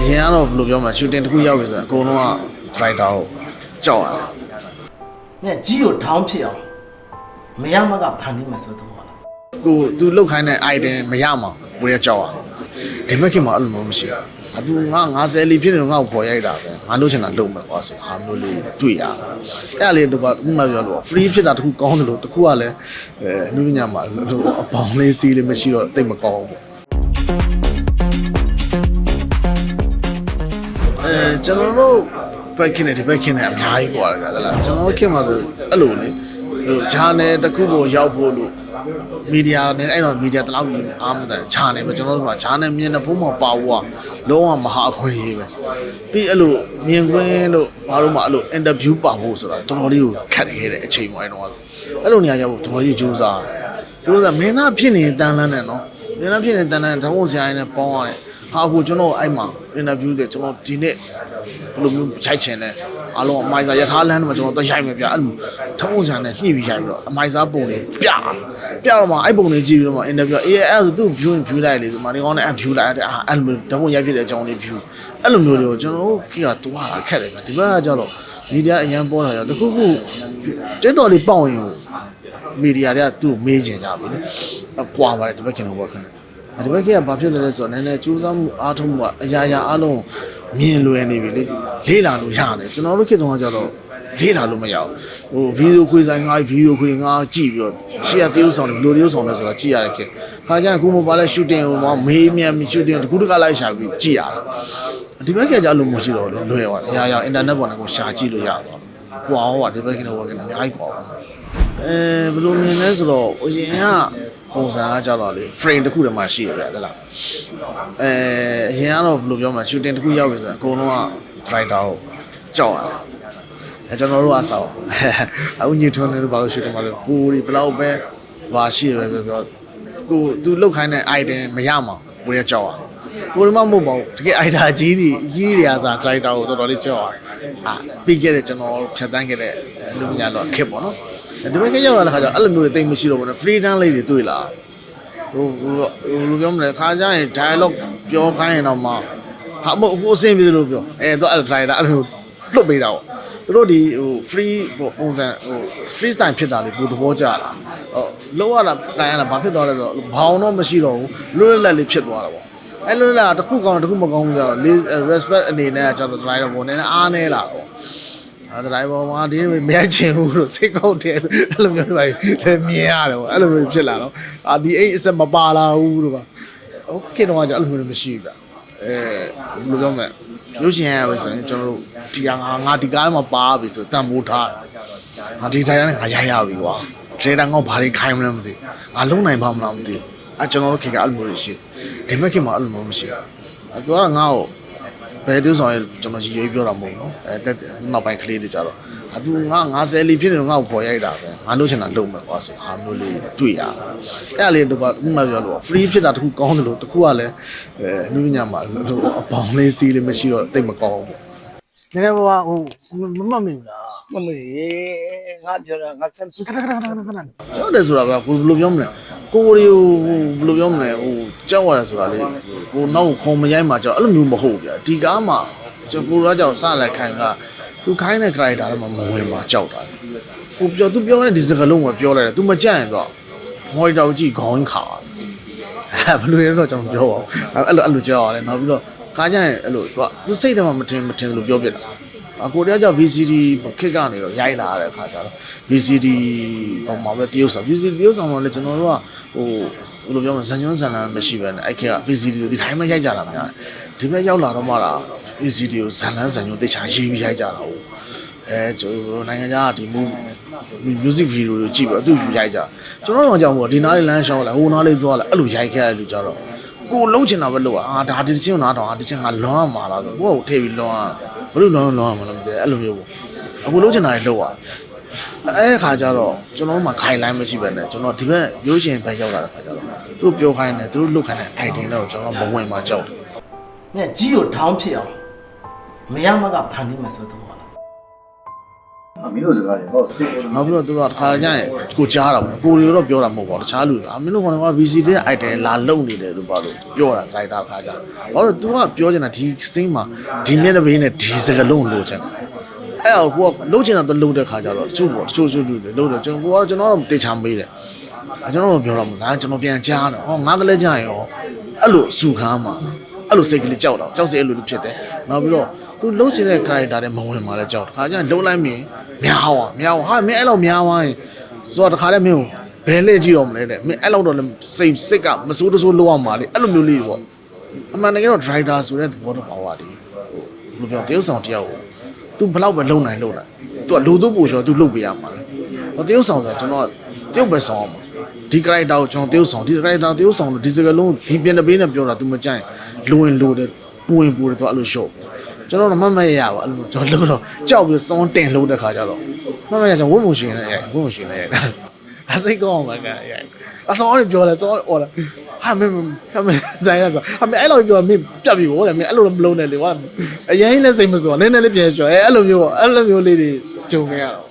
အရင်ကတော့ဘယ်လိုပြောမလဲရှူတင်တစ်ခုရောက်ပြီဆိုရင်အကုန်လုံးက writer ကိုကြောက်ရတယ်ညကြီးကိုထောင်းဖြစ်အောင်မရမကဖန်တီးမယ်ဆိုတော့ဟာလားကိုသူလုတ်ခိုင်းတဲ့ item မရမှာကိုရကြောက်ရဒီဘက်ခင်မှာအဲ့လိုမျိုးမရှိဘူးအတူငါ90လီဖြစ်နေတော့ငါ့ကိုပေါ်ရိုက်တာပဲငါလို့ချင်တာလုပ်မယ်ကွာဆိုဟာမျိုးလေးတွေ့ရအဲ့ဒါလေးတော့ဥမာပြောလို့ free ဖြစ်တာတခုကောင်းတယ်လို့တခုကလည်းအဲအနုပညာမှာအပေါင်းလေးစီးလေးမရှိတော့တိတ်မကောင်းဘူး အဲကျွန်တော်တို့ဘက်ခင်နဲ့ဒီဘက်ခင်နဲ့အများကြီးကွာလေဗျာလားကျွန်တော်တို့ခင်မှာဆိုအဲ့လိုလေဟိုဂျာနယ်တစ်ခုပေါ်ရောက်ဖို့လို့မီဒီယာနဲ့အဲ့တော့မီဒီယာတလောက်အားမတန်ဂျာနယ်ပဲကျွန်တော်တို့ကဂျာနယ်မြင်တဲ့ဘုံမှာပါဝါလုံးဝမဟာအခွင့်အရေးပဲပြီးအဲ့လိုမြင်ကွင်းလို့ဘာလို့မှအဲ့လိုအင်တာဗျူးပါဖို့ဆိုတာတော်တော်လေးကိုခက်ခဲတဲ့အချိန်ပိုင်းတော့အဲ့လိုနေရာရောက်ဖို့တော်တော်ကြီးကြိုးစားကြိုးစားမင်းသားဖြစ်နေတန်လန်းနဲ့နော်မင်းသားဖြစ်နေတန်လန်းတဘုံဆရာကြီးနဲ့ပေါင်းရတယ် ဟာကိုကျွန်တော်အဲ့မှာအင်တာဗျူးတဲ့ကျွန်တော်ဒီနေ့ဘယ်လိုမျိုးရိုက်ချင်လဲအားလုံးအမိုင်စာရထားလမ်းမှာကျွန်တော်တော့ရိုက်မယ်ဗျအဲ့လိုထုံးစံနဲ့ညှိပြီးရိုက်ပြီးတော့အမိုင်စာပုံတွေပြပြတော့မှအဲ့ပုံတွေကြည့်ပြီးတော့မှအင်တာဗျူးအေးအဲ့ဆိုသူ့ view ဖြူလိုက်လေဒီမှာဒီကောင်းနဲ့အ view လိုက်တဲ့အဲ့လိုမျိုးဓာတ်ပုံရိုက်ဖြစ်တဲ့အကြောင်းလေး view အဲ့လိုမျိုးတွေကိုကျွန်တော်တို့ခေတ်ကတွားတာခက်တယ်ဗျဒီဘက်ကကျတော့မီဒီယာအရင်ပေါ်လာရောတခုခုတက်တော်လေးပေါက်ရင်မီဒီယာတွေကသူ့မေးချင်ကြပြီလေအကွာပါတယ်ဒီဘက်ကကျွန်တော်ဘက်ခဏ ဒီဘက်ကကဘာဖြစ်တယ်လဲဆိုတော့နည်းနည်းစူးစမ်းမှုအားထုတ်မှုကအရာရာအားလုံးမြင်လွယ်နေပြီလေလေးလာလို့ရတယ်ကျွန်တော်တို့ခေတ်တုန်းကကျတော့လေးလာလို့မရဘူးဟိုဗီဒီယိုခွေဆိုင်ငါဗီဒီယိုခွေငါကြည့်ပြီးတော့ရှေ့ကသေယုဆောင်တယ်ဘယ်လိုသေယုဆောင်လဲဆိုတော့ကြည့်ရတဲ့ခေတ်ခါကျရင်အခုမှပါလဲရှူတင်ဟိုမှာမေးမြန်းရှူတင်တကူတကလိုက်ရှာပြီးကြည့်ရတာဒီဘက်ကကျလို့မရှိတော့လို့လွယ်သွားတယ်အရာရာအင်တာနက်ပေါ်မှာကိုရှာကြည့်လို့ရသွားတယ်ကွာဟောဒီဘက်ကနဲ့ဘက်ကနဲ့အများကြီးကွာအဲဘယ်လိုမြင်လဲဆိုတော့အရင်က ပုံစံကကြတော့လေ frame တစ်ခုတည်းမှရှိရဗျာသလားအဲအရင်ကတော့ဘယ်လိုပြောမလဲ shooting တစ်ခုရောက်ပြီဆိုရင်အကုန်လုံးက writer ကိုကြောက်ရတယ်အဲကျွန်တော်တို့အဆောက်အခုညထွန်းနေလို့ဘာလို့ shooting မှာလဲကိုဒီဘယ်လောက်ပဲဘာရှိရပဲပြောကိုသူလုတ်ခိုင်းတဲ့ item မရမှာကိုရကြောက်ရကိုဒီမှမဟုတ်ပါဘူးတကယ် item ကြီးတွေကြီးတွေအားစား writer ကိုတော်တော်လေးကြောက်ရအာပြီးခဲ့တဲ့ကျွန်တော်ဖြတ်တန်းခဲ့တဲ့လူပညာတော့ခက်ပေါ့နော် ဒီဘက်ကရောက်လာတဲ့ခါကျတော့အဲ့လိုမျိုးတွေတိတ်မရှိတော့ဘူးနော် freedom လေးတွေတွေ့လာဟိုဟိုလိုပြောမလဲခါကြရင် dialogue ပြောခိုင်းရင်တော့မှဟာမဟုတ်ဟိုအဆင်ပြေလို့ပြောအဲတော့အဲ့ driver အဲ့လိုလွတ်ပေးတာပေါ့သူတို့ဒီဟို free ဟိုပုံစံဟို free style ဖြစ်တာလေဘယ်သဘောကျတာဟိုလောက်ရတာကန်ရတာဘာဖြစ်သွားလဲဆိုတော့ဘောင်တော့မရှိတော့ဘူးလွတ်လပ်လေးဖြစ်သွားတာပေါ့အဲ့လွတ်လပ်တစ်ခုကောင်းတစ်ခုမကောင်းဘူးကြတော့ respect အနေနဲ့ကကျတော့ driver ပုံနဲ့အားနေလာတော့ အဲဒရိုင်ဘာမှာဒီမမြတ်ချင်ဘူးလို့စိတ်ကောက်တယ်အဲ့လိုမျိုးတွေပဲမြင်ရတယ်ပေါ့အဲ့လိုမျိုးဖြစ်လာတော့အာဒီအိတ်အစက်မပါလာဘူးလို့ပါဟုတ်ကဲ့တော့ကြာအဲ့လိုမျိုးမရှိဘူးဗျအဲဘယ်လိုပြောမလဲရုပ်ရှင်ရပဲဆိုရင်ကျွန်တော်တို့ဒီဟာငါငါဒီကားထဲမှာပါပြီဆိုတန်ဖိုးထားငါဒီတိုင်းနဲ့ငါရရပြီကွာဒရိုင်တာငေါ့ဘာတွေခိုင်းမလဲမသိငါလုံနိုင်ပါမလားမသိအဲကျွန်တော်တို့ခေတ်ကအဲ့လိုမျိုးရှိဒီမဲ့ခေတ်မှာအဲ့လိုမျိုးမရှိဘူးအဲသူကငါ့ကို ယ်သူဆောင်ရကျွန်တော်ရည်ရွယ်ပြောတာမဟုတ်ဘူးနော်အဲတက်နောက်ပိုင်းကလေးတွေကြတော့အတူငါ90လီဖြစ်နေတော့ငါ့ကိုပေါ်ရိုက်တာပဲငါလို့ချင်တာလုပ်မယ်ကွာဆိုဟာမျိုးလေးတွေ့ရအဲ့ဒါလေးတော့ဥမာပြောလို့ free ဖြစ်တာတခုကောင်းတယ်လို့တခုကလည်းအဲအနုပညာမှာအပေါင်းလေးစီးလေးမရှိတော့တိတ်မကောင်းဘူးနည်းနည်းပါးဟိုမမတ်မိဘူးလားမမေငါပြောတာငါဆက်ခဏခဏခဏခဏခဏကြောက်တယ်ဆိုတာကကိုဘယ်လိုပြောမလဲ ကိုရီကိုဟိုဘယ်လိုပြောမလဲဟိုကြောက်ရတယ်ဆိုတာလေကိုနောက်ခုံမရိုက်မှာကြောက်အဲ့လိုမျိုးမဟုတ်ဗျာဒီကားမှာကျွန်တော်ကကြောက်စလိုက်ခိုင်ကသူခိုင်းတဲ့ character တော့မဝင်မှာကြောက်တာကိုပြောသူပြောတဲ့ဒီစကားလုံးကိုပြောလိုက်တယ် तू မကြက်ရင်တော့ monitor ကိုကြည့်ခေါင်းခါအဲဘယ်လိုလဲတော့ကျွန်တော်ပြောပါဦးအဲ့လိုအဲ့လိုကြောက်ရတယ်နောက်ပြီးတော့ကားကြရင်အဲ့လိုသူကသူစိတ်ထဲမှာမထင်မထင်လို့ပြောပြတာအ ကိုတယောက်ကြောင့် VCD ခစ်ကနေတော့ရိုက်လာတဲ့အခါကျတော့ VCD ပုံမှာပဲတရုပ်ဆောင် VCD တရုပ်ဆောင်တော့လေကျွန်တော်တို့ကဟိုဘယ်လိုပြောမလဲဇန်ညွန်းဇန်လန်မရှိပဲနဲ့အဲ့ခက်က VCD ကိုဒီတိုင်းမှရိုက်ကြတာများတယ်ဒီဘက်ရောက်လာတော့မှလာ VCD ကိုဇန်လန်းဇန်ညွန်းတိတ်ချာရေးပြီးရိုက်ကြတာဟုတ်အဲကျွန်တော်နိုင်ငံခြားကဒီ move music video ကိုကြည့်ပြီးအတူယူရိုက်ကြကျွန်တော်တို့ကြောင့်မို့ဒီနားလေးလမ်းရှောင်းလာဟိုနားလေးသွားလာအဲ့လိုရိုက်ခဲ့ရလို့ကြတော့ ကိုလုံးချင်တာပဲလို့အာဒါဒီချင်းနားတော့အာဒီချင်းကလွမ်းရမှာလားဆိုကိုယ့်ကိုထည့်ပြီးလွမ်းရဘလို့လွမ်းလွမ်းရမှာလဲမသိအဲ့လိုမျိုးပေါ့အခုလုံးချင်တာလေလို့ရအဲခါကျတော့ကျွန်တော်တို့မှခိုင်လိုင်းမရှိပဲနဲ့ကျွန်တော်ဒီဘက်ရိုးချင်ဘက်ရောက်လာတဲ့ခါကျတော့သူတို့ပြောခိုင်းတယ်သူတို့လုတ်ခိုင်းတဲ့ item တော့ကျွန်တော်မဝင်မှကြောက်တယ်ညကြီးကိုထောင်းဖြစ်အောင်မရမကဖန်တီးမယ်ဆိုတော့ ဟာလား မင်းတို့စကားတွေဟုတ်စိတ်ဝင် နောက်ပြီးတော့သူတို့ကတစ်ခါကျရင်ကိုကြားတာပေါ့ကိုရီတော့ပြောတာမဟုတ်ပါဘူးတခြားလူကအမင်းတို့ကတော့ VC တဲ့ item လာလုံနေတယ်လို့ပါလို့ပြောတာခိုင်တာခါကြတယ်ဘာလို့ तू ကပြောချင်တာဒီစင်းမှာဒီမျက်နှာဘေးနဲ့ဒီစကလုံးလို့ချင်တယ်အဲ့တော့ကိုကလုံချင်တာသူလုံတဲ့ခါကြတော့တချို့ပေါ့တချို့တချို့လူတွေလုံတယ်ကျွန်တော်ကတော့ကျွန်တော်တော့တေချာမေးတယ်အဲကျွန်တော်တို့ပြောတော့မလားကျွန်တော်ပြန်ကြားတယ်ဟောငါကလေးကြားရောအဲ့လိုစုခမ်းမှာအဲ့လိုစိတ်ကလေးကြောက်တော့ကြောက်စရာအဲ့လိုလိုဖြစ်တယ်နောက်ပြီးတော့သူလုံချင်တဲ့ character တွေမဝင်มาလဲကြောက်တယ်ခါကျရင်လုံလိုက်မြင် များွားများွားဟာမင်းအဲ့လိုများွားရင်ဆိုတော့တခါတည်းမင်းကိုဘယ်လေကြည့်တော့မလဲတဲ့မင်းအဲ့လောက်တော့လည်းစိတ်စိတ်ကမစိုးတစိုးလောက်အောင်ပါလေအဲ့လိုမျိုးလေးပေါ့အမှန်တကယ်တော့ driver ဆိုတဲ့သဘောတော့ပါဝါဒီဟိုဘယ်လိုပြောတရုပ်ဆောင်တယောက်ကို तू ဘလောက်ပဲလုံနိုင်လုံနိုင် तू ကလိုတော့ပို့ချော तू လုတ်ပေးရမှာလေဟောတရုပ်ဆောင်ဆိုကျွန်တော်တရုပ်ပဲဆောင်အောင်ဒီ character ကိုကျွန်တော်တရုပ်ဆောင်ဒီ character တရုပ်ဆောင်လို့ဒီစကလုံးဒီပြင်တပေးနဲ့ပြောတာ तू မကြိုက်လိုရင်လိုတယ်ပူရင်ပူတယ် तू အဲ့လိုရှော့ ကျွန်တော်တော့မမရရပါအဲ့လိုကျွန်တော်လို့တော့ကြောက်ပြီးစောင်းတင်လို့တဲ့ခါကျတော့မမရကျွန်တော်ဝတ်မရှင်နဲ့ရိုက်ဝတ်မရှင်နဲ့ရိုက်အစိတ်ကောင်းမှာကရိုက်အစောင်းလေးပြောတယ်စောင်းအော်လာဟာမင်းဟာမင်းဇိုင်းလာကဟာမင်းအဲ့လိုပြောမင်းပြတ်ပြီဗောတဲ့မင်းအဲ့လိုမလုံးနဲ့လေကွာအရင်လည်းစိတ်မစိုးနည်းနည်းလေးပြန်ပြောအဲအဲ့လိုမျိုးပေါ့အဲ့လိုမျိုးလေးတွေဂျုံနေရတော့